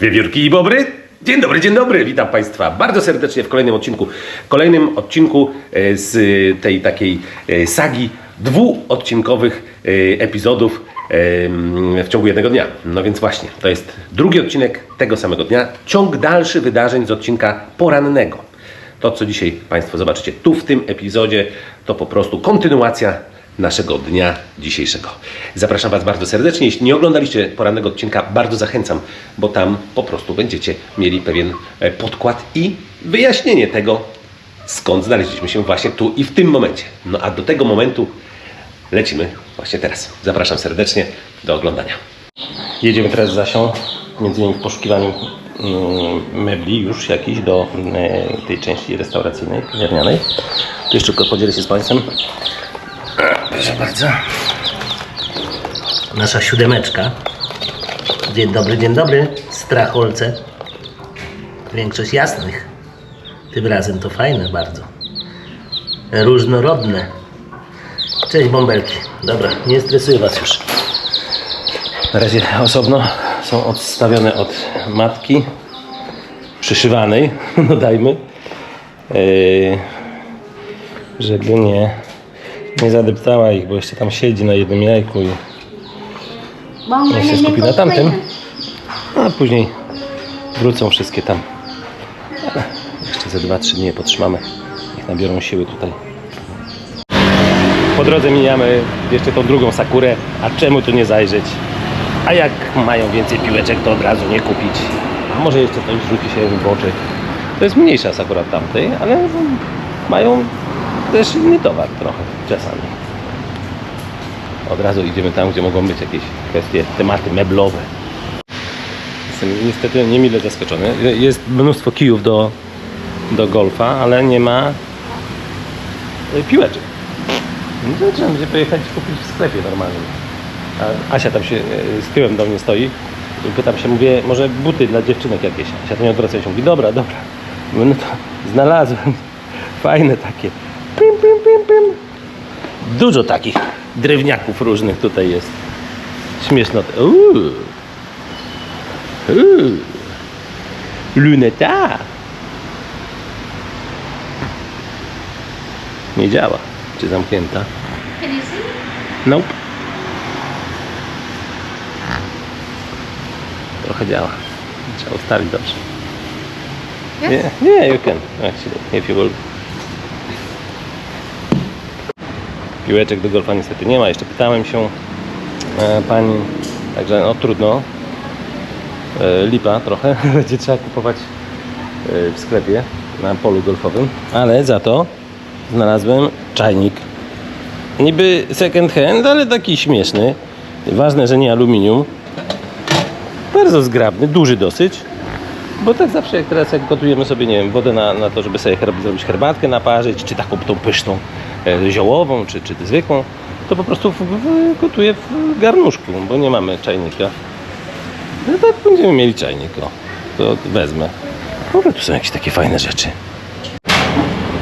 Wiewiórki i bobry? Dzień dobry, dzień dobry, witam Państwa bardzo serdecznie w kolejnym odcinku. Kolejnym odcinku e, z tej takiej e, sagi dwuodcinkowych e, epizodów w ciągu jednego dnia. No więc właśnie, to jest drugi odcinek tego samego dnia, ciąg dalszy wydarzeń z odcinka porannego. To, co dzisiaj Państwo zobaczycie tu w tym epizodzie, to po prostu kontynuacja naszego dnia dzisiejszego. Zapraszam Was bardzo serdecznie. Jeśli nie oglądaliście porannego odcinka, bardzo zachęcam, bo tam po prostu będziecie mieli pewien e, podkład i wyjaśnienie tego, skąd znaleźliśmy się właśnie tu i w tym momencie. No a do tego momentu lecimy właśnie teraz. Zapraszam serdecznie do oglądania. Jedziemy teraz z Zasią, między innymi w poszukiwaniu mm, mebli już jakichś do mm, tej części restauracyjnej, kawiarnianej. Tu jeszcze tylko podzielę się z Państwem. Proszę bardzo. Nasza siódemeczka. Dzień dobry, dzień dobry. Stracholce. Większość jasnych. Tym razem to fajne bardzo. Różnorodne. Cześć bąbelki. Dobra, nie stresuję was już. Na razie osobno są odstawione od matki przyszywanej, no dajmy, yy, żeby nie, nie zadeptała ich, bo jeszcze tam siedzi na jednym jajku i niech się skupi na tamtym, a później wrócą wszystkie tam. Ale jeszcze ze 2-3 dni je potrzymamy, niech nabiorą siły tutaj. Po drodze mijamy jeszcze tą drugą sakurę, a czemu tu nie zajrzeć? A jak mają więcej piłeczek, to od razu nie kupić. A może jeszcze coś rzuci się w oczy. To jest mniejsza sakura tamtej, ale mają też inny towar trochę czasami. Od razu idziemy tam, gdzie mogą być jakieś kwestie, tematy meblowe. Jestem niestety niemile zaskoczony. Jest mnóstwo kijów do, do golfa, ale nie ma y, piłeczek. No trzeba będzie pojechać kupić w sklepie normalnym. A Asia tam się e, z tyłem do mnie stoi i pytam się, mówię, może buty dla dziewczynek jakieś. Asia to nie odwraca się, mówi, dobra, dobra. Mówię, No to znalazłem. Fajne takie. Pim, pim. Dużo takich drewniaków różnych tutaj jest. Śmieszno. Uuu. Uuu. Luneta. Nie działa. Czy zamknięta? Nope. Trochę działa. Trzeba ustawić dobrze. Yes. Nie, nie, you can. Actually, if you will. Piłeczek do golfa niestety nie ma. Jeszcze pytałem się e, pani, także no trudno. E, lipa trochę. Będzie trzeba kupować e, w sklepie na polu golfowym. Ale za to znalazłem czajnik niby second hand, ale taki śmieszny. Ważne, że nie aluminium. Bardzo zgrabny, duży dosyć. Bo tak zawsze jak teraz jak gotujemy sobie, nie wiem, wodę na, na to, żeby sobie herb, zrobić herbatkę naparzyć, czy taką tą pyszną E, ziołową czy, czy zwykłą, to po prostu w, gotuję w garnuszku, bo nie mamy czajnika. No tak będziemy mieli czajnik, o. to wezmę. W ogóle tu są jakieś takie fajne rzeczy.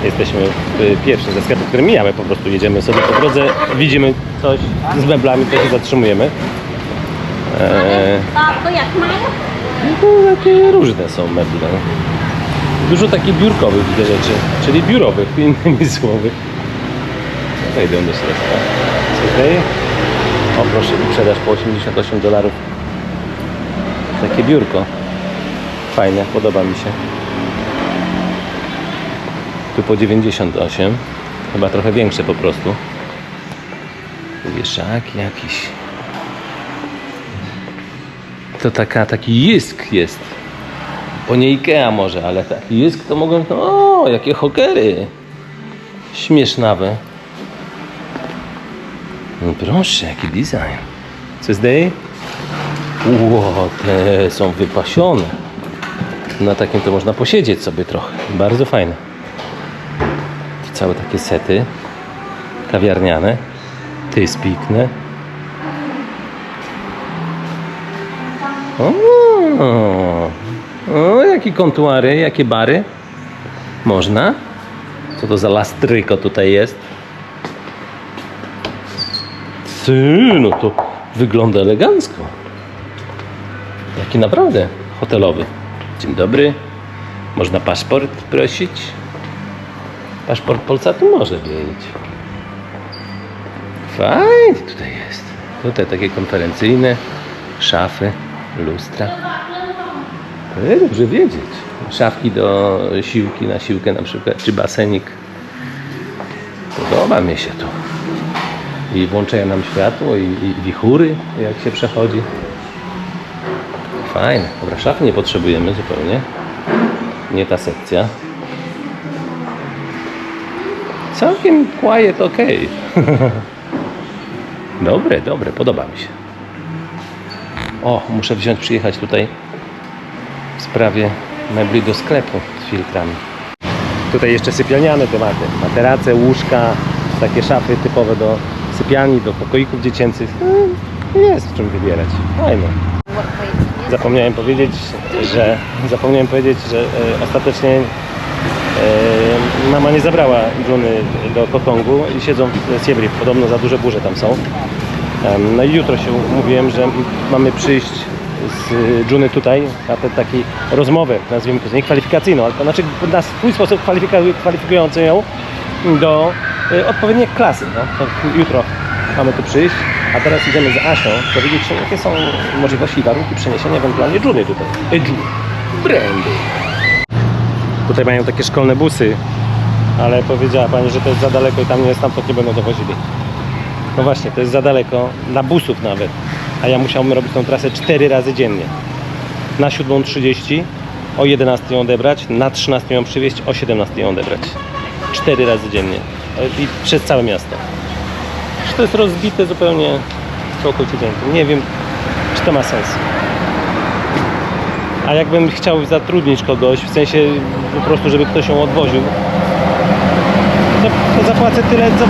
Jesteśmy w pierwszym ze sklepów, który mijamy, po prostu jedziemy sobie po drodze, widzimy coś z meblami, to się zatrzymujemy. Eee, no, takie różne są meble. Dużo takich biurkowych widzę rzeczy, czyli biurowych, innymi słowy. Wejdę do środka. Okej. O proszę, wyprzedaż po 88 dolarów. Takie biurko. Fajne, podoba mi się. Tu po 98. Chyba trochę większe po prostu. Tu wieszak jakiś. To taka, taki jisk jest. Po nie Ikea może, ale taki jisk to mogą... O, jakie hokery. Śmiesznawe. No proszę, jaki design. Co zdaje? Ło, te są wypasione. Na takim to można posiedzieć sobie trochę. Bardzo fajne. Całe takie sety kawiarniane. To jest piękne. O, o, jakie kontuary, jakie bary. Można. Co to za lastryko tutaj jest? Ty, no to wygląda elegancko. Jaki naprawdę hotelowy. Dzień dobry. Można paszport prosić? Paszport Polsatu może być. Fajnie tutaj jest. Tutaj takie konferencyjne, szafy, lustra. E, Dobrze wiedzieć. Szafki do siłki na siłkę na przykład, czy basenik. Podoba mi się tu. I włączają nam światło i, i wichury, jak się przechodzi. Fajne. Dobra, szafy nie potrzebujemy zupełnie. Nie ta sekcja. Całkiem quiet, ok. dobre, dobre, podoba mi się. O, muszę wziąć, przyjechać tutaj w sprawie mebli do sklepu z filtrami. Tutaj jeszcze sypialniane tematy. Materace, łóżka, takie szafy typowe do sypialni, do pokoików dziecięcych. No, Jest w czym wybierać. Fajne. Zapomniałem powiedzieć, że zapomniałem powiedzieć, że e, ostatecznie e, mama nie zabrała Juny do Kotongu i siedzą w Siem Reap. Podobno za duże burze tam są. No i jutro się umówiłem, że mamy przyjść z Juny tutaj na tę taką rozmowę, nazwijmy to nie kwalifikacyjną, ale to znaczy na swój sposób kwalifikujący ją do y, odpowiedniej klasy. No. To jutro mamy tu przyjść, a teraz idziemy z Asią dowiedzieć się, jakie są możliwości i warunki przeniesienia ewentualnie Juny tutaj. Y, Juny. Brandy. Tutaj mają takie szkolne busy, ale powiedziała Pani, że to jest za daleko i tam nie, stamtąd nie będą dowozili. No właśnie, to jest za daleko, dla busów nawet. A ja musiałbym robić tą trasę 4 razy dziennie. Na 7.30, o 11 ją odebrać, na 13 ją przywieźć, o 17 ją odebrać. 4 razy dziennie. I przez całe miasto. Czy to jest rozbite zupełnie całkowicie dziennie? Nie wiem, czy to ma sens. A jakbym chciał zatrudnić kogoś, w sensie po prostu, żeby ktoś ją odwoził, to, to zapłacę tyle, co,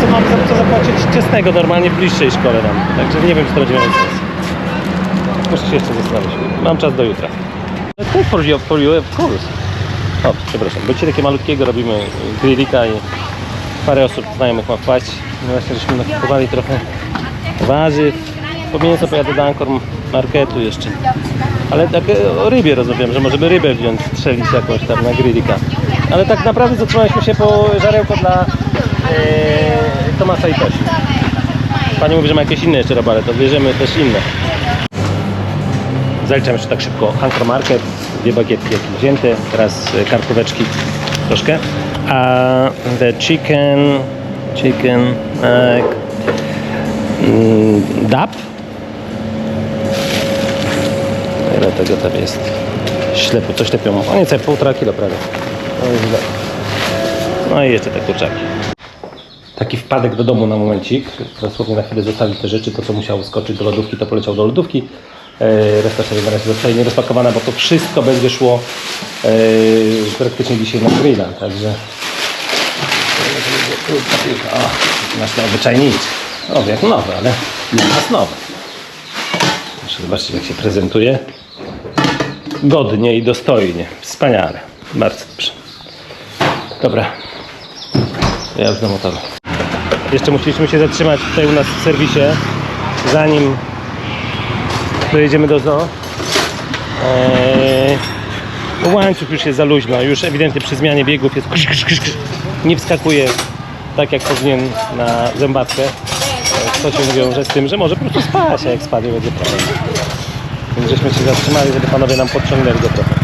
co, mam za- co zapłacić czesnego normalnie w bliższej szkole nam. Także nie wiem, czy to będzie miało sens. Muszę się jeszcze zastanowić. Mam czas do jutra. To for you, for you, of course. O, przepraszam, bo takie malutkiego robimy grillika i parę osób znajomych ma wpaść. No właśnie, żeśmy nakupowali trochę warzyw. Po mięso pojadę do Ankor Marketu jeszcze. Ale tak e, o rybie rozmawiam, że może by rybę wziąć, strzelić jakąś tam na grillika. Ale tak naprawdę zatrzymaliśmy się po żarełko dla e, Tomasa i Tosi. Pani mówi, że ma jakieś inne jeszcze robale, to bierzemy też inne. Zaliczam jeszcze tak szybko Anchor Market, dwie bagietki jakieś wzięte, teraz e, karkóweczki troszkę. A the chicken, chicken, mm, dap. Ile tego tam jest? Ślepo, coś lepią. O nieco półtora kilo prawie. No i jeszcze te kurczaki. Taki wpadek do domu na momencik. Dosłownie na chwilę zostawić te rzeczy. To, co musiało skoczyć do lodówki, to poleciał do lodówki. E, Reszta sobie na razie zostaje nierozpakowana, bo to wszystko będzie szło praktycznie dzisiaj na grilla. Także. O, nasz nowy czajnik. Nowy jak nowy, ale dla nas nowy. Proszę zobaczcie, jak się prezentuje. Godnie i dostojnie. Wspaniale. Bardzo dobrze. Dobra. Ja już do motoru. Jeszcze musieliśmy się zatrzymać tutaj u nas w serwisie, zanim dojedziemy do zoo. Eee, łańcuch już jest za luźno, już ewidentnie przy zmianie biegów jest krz, krz, krz, krz. nie wskakuje tak jak powinien na zębatkę. Co się mówią, że z tym, że może po prostu spać, a jak spadnie będzie problem. Więc żeśmy się zatrzymali, żeby panowie nam podciągnęli go trochę.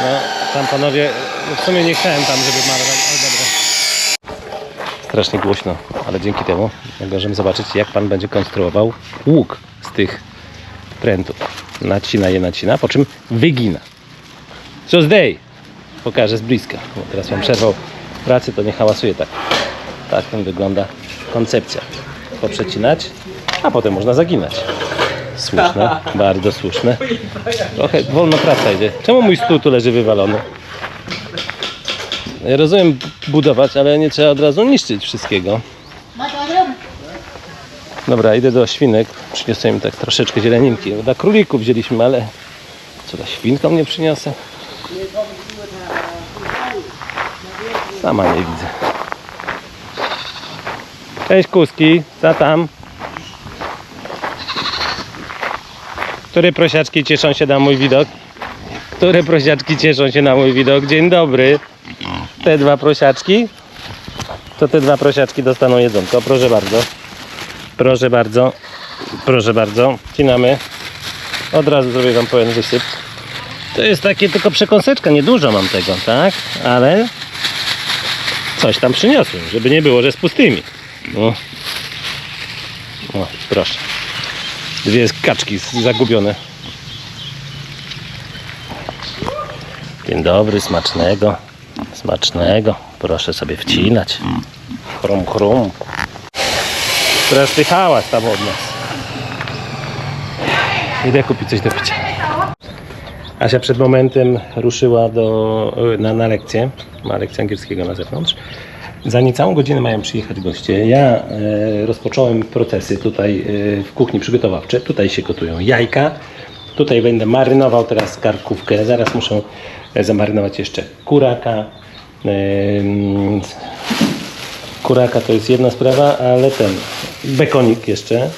No, tam panowie, no w sumie nie chciałem tam, żeby malować, ale dobra. Strasznie głośno, ale dzięki temu możemy zobaczyć, jak pan będzie konstruował łuk z tych prętów. Nacina je, nacina, po czym wygina. Co zdej? Pokażę z bliska. Bo teraz mam przerwał pracy, to nie hałasuje tak. Tak tam wygląda koncepcja. Poprzecinać, a potem można zaginać. Słuszne, bardzo słuszne. Trochę wolno praca idzie. Czemu mój stół tu leży wywalony? Ja rozumiem budować, ale nie trzeba od razu niszczyć wszystkiego. Dobra, idę do świnek. Przyniosłem tak troszeczkę zieleninki. Dla królików wzięliśmy, ale co dla świnkom nie przyniosę? Sama nie widzę. Cześć kuski, co tam? Które prosiaczki cieszą się na mój widok? Które prosiaczki cieszą się na mój widok? Dzień dobry. Te dwa prosiaczki? To te dwa prosiaczki dostaną jedzonko. Proszę bardzo. Proszę bardzo. Proszę bardzo. Wcinamy. Od razu zrobię wam pełen wysyp. To jest takie tylko przekąseczka, niedużo mam tego, tak? Ale coś tam przyniosłem, żeby nie było, że z pustymi. No. O, proszę. Dwie kaczki zagubione. Dzień dobry, smacznego. Smacznego. Proszę sobie wcinać. Chrum, chrum. Teraz ty hałas tam od nas. Idę kupić coś do picia. Asia przed momentem ruszyła do, na, na lekcję. Ma lekcję angielskiego na zewnątrz. Za niecałą godzinę mają przyjechać goście. Ja e, rozpocząłem procesy tutaj e, w kuchni przygotowawcze. Tutaj się gotują jajka. Tutaj będę marynował teraz karkówkę. Zaraz muszę e, zamarynować jeszcze kuraka. Em, kuraka to jest jedna sprawa, ale ten bekonik jeszcze.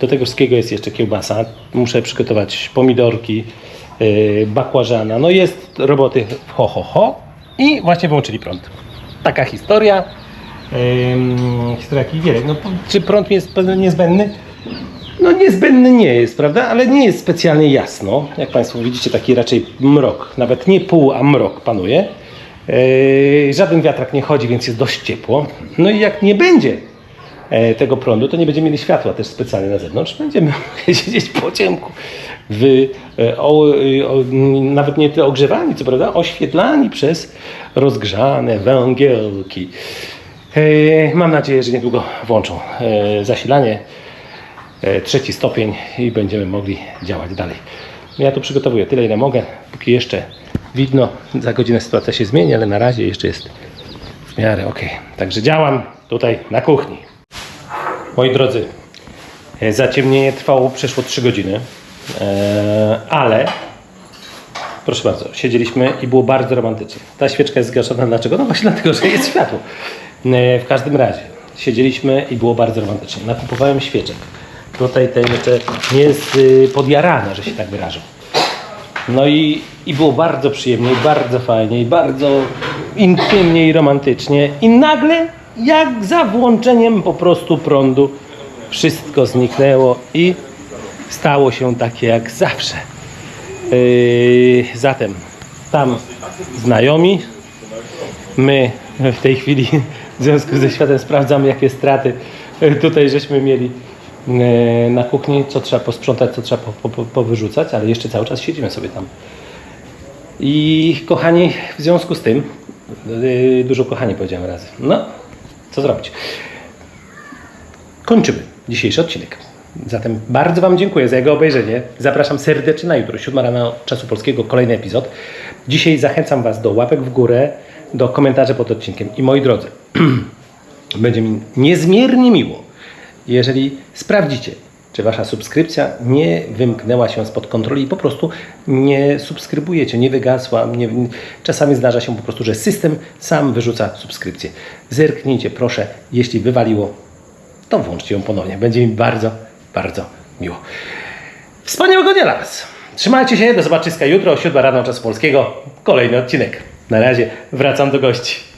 Do tego wszystkiego jest jeszcze kiełbasa. Muszę przygotować pomidorki, yy, bakłażana. No jest roboty ho, ho, ho. I właśnie wyłączyli prąd. Taka historia. Ym, historia Kiwierek. No, czy prąd jest niezbędny? No niezbędny nie jest, prawda? Ale nie jest specjalnie jasno. Jak Państwo widzicie, taki raczej mrok. Nawet nie pół, a mrok panuje. Yy, żaden wiatrak nie chodzi, więc jest dość ciepło. No i jak nie będzie e, tego prądu, to nie będziemy mieli światła też specjalnie na zewnątrz. Będziemy siedzieć po ciemku. W, e, o, e, o, nawet nie tyle ogrzewani, co prawda, oświetlani przez rozgrzane węgielki. Mam nadzieję, że niedługo włączą zasilanie, trzeci stopień i będziemy mogli działać dalej. Ja tu przygotowuję tyle, ile mogę, póki jeszcze widno. Za godzinę sytuacja się zmieni, ale na razie jeszcze jest w miarę ok. Także działam tutaj na kuchni. Moi drodzy, e, zaciemnienie trwało przeszło 3 godziny, e, ale proszę bardzo, siedzieliśmy i było bardzo romantycznie. Ta świeczka jest zgaszona, dlaczego? No właśnie dlatego, że jest światło. E, W każdym razie, siedzieliśmy i było bardzo romantycznie. Nakupowałem świeczek. Tutaj ten jeszcze nie jest podjarana, że się tak wyrażę. No i, i było bardzo przyjemnie, i bardzo fajnie, i bardzo intymnie i romantycznie. I nagle, jak za włączeniem po prostu prądu, wszystko zniknęło i stało się takie jak zawsze. Yy, zatem tam znajomi, my w tej chwili w związku ze światem sprawdzamy jakie straty tutaj żeśmy mieli na kuchni, co trzeba posprzątać, co trzeba po, po, powyrzucać, ale jeszcze cały czas siedzimy sobie tam. I kochani, w związku z tym, yy, dużo kochani powiedziałem razy. No, co zrobić? Kończymy dzisiejszy odcinek. Zatem bardzo Wam dziękuję za jego obejrzenie. Zapraszam serdecznie na jutro, 7 rano czasu polskiego, kolejny epizod. Dzisiaj zachęcam Was do łapek w górę, do komentarzy pod odcinkiem. I moi drodzy, będzie mi niezmiernie miło, jeżeli sprawdzicie, czy Wasza subskrypcja nie wymknęła się spod kontroli i po prostu nie subskrybujecie, nie wygasła. Nie, czasami zdarza się po prostu, że system sam wyrzuca subskrypcję. Zerknijcie proszę, jeśli wywaliło, to włączcie ją ponownie. Będzie mi bardzo, bardzo miło. Wspaniałego dnia dla Was. Trzymajcie się, do zobaczyska jutro o 7 rano czasu polskiego. Kolejny odcinek. Na razie wracam do gości.